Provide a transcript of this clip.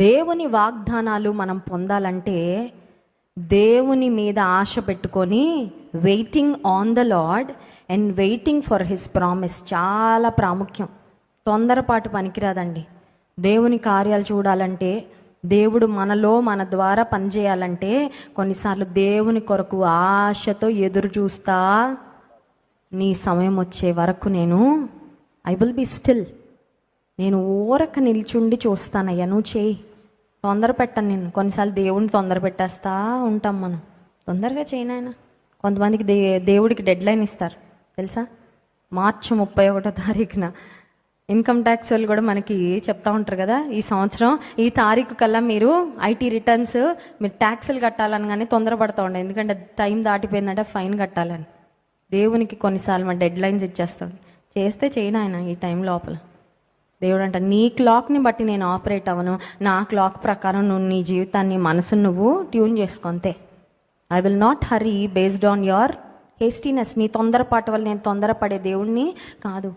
దేవుని వాగ్దానాలు మనం పొందాలంటే దేవుని మీద ఆశ పెట్టుకొని waiting on the lord and waiting for his promise చాలా ప్రాముఖ్యం. తొందరపాటు పనికిరాదండి. దేవుని కార్యాలు చూడాలంటే దేవుడు మనలో మన ద్వారా పనిచేయాలంటే కొన్నిసార్లు దేవుని కొరకు ఆశతో ఎదురు చూస్తా నీ సమయం వచ్చే వరకు నేను ఐ విల్ బి స్టిల్ నేను ఊరక నిల్చుండి చూస్తానయ్యా. నువ్వు చేయి. తొందర పెట్టాను నేను కొన్నిసార్లు దేవుడిని తొందర పెట్టేస్తా ఉంటాం మనం. తొందరగా చేయనాయన కొంతమందికి దే దేవుడికి డెడ్ లైన్ ఇస్తారు. తెలుసా? మార్చి ముప్పై ఒకటో తారీఖున ఇన్కమ్ ట్యాక్స్ వాళ్ళు కూడా మనకి చెప్తా ఉంటారు కదా ఈ సంవత్సరం ఈ తారీఖు కల్లా మీరు ఐటీ రిటర్న్స్ మీరు ట్యాక్సులు కట్టాలని కానీ తొందరపడతా ఉండే ఎందుకంటే టైం దాటిపోయిందంటే ఫైన్ కట్టాలని. దేవునికి కొన్నిసార్లు మన డెడ్ లైన్స్ ఇచ్చేస్తాం. చేస్తే చేయను ఆయన ఈ టైం లోపల. దేవుడు అంట నీ క్లాక్ని బట్టి నేను ఆపరేట్ అవ్వను. నా క్లాక్ ప్రకారం నువ్వు నీ జీవితాన్ని మనసును నువ్వు tune చేసుకొంతే I will not hurry based on your hastiness నీ తొందరపాటు వల్ల నేను తొందరపడే దేవుణ్ణి కాదు.